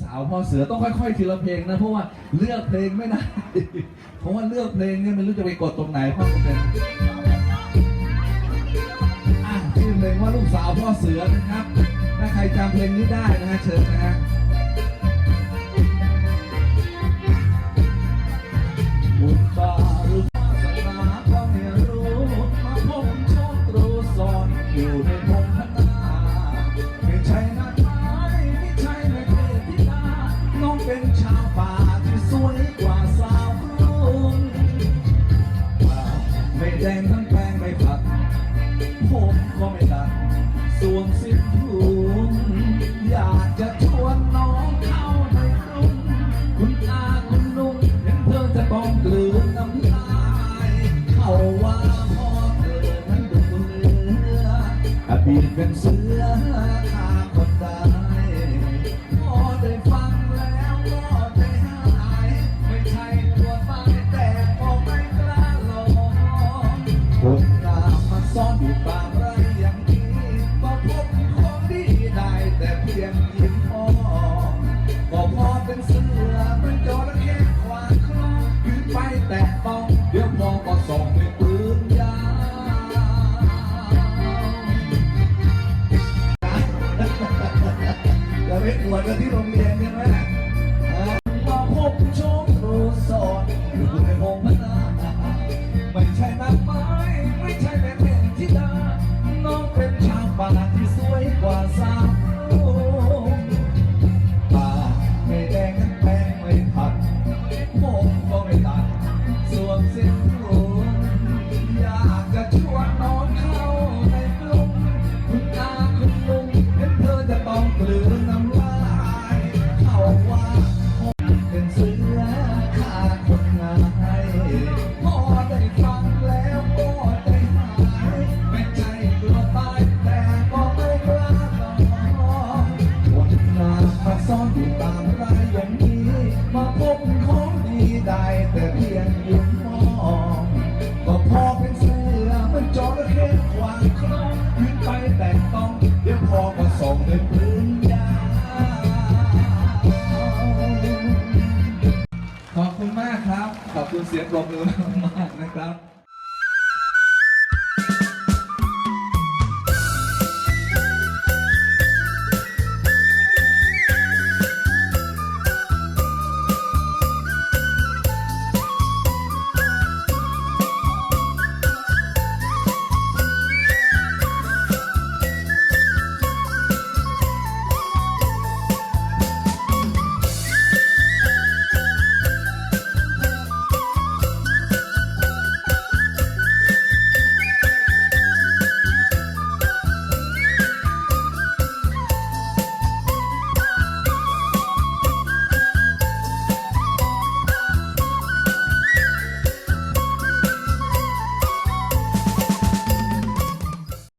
สาวพ่อเสือต้องค่อยๆทีละเพลงนะเพราะว่าเลือกเพลงไม่ได้เพราะว่าเลือกเพลงเนี่ยไม่รู้จะไปกดตรงไหนพ่อเป็นอะชื่อเพลงว่าลูกสาวพ่อเสือนะครับ ถ้าใครจำเพลงนี้ได้นะฮะเชิญนะฮะ แดงทั้งแปลงไม่ผัดผมก็ไม่ตัดสวมสิ้นถุงอยากจะชวนน้องเข้าในกรุงคุณอาคุณลุงเห็นเธอจะต้องกลืนน้ำลายเขาว่าพ่อเธอนั้นดูเหลืออบีบเป็นเสือฆ่าคนตาย จะไปตรวดกันที่โรงเรียนใช่ไหมมาพบโชคโรสอน คุณมากครับ ขอบคุณเสียงปรบมือมากๆนะครับ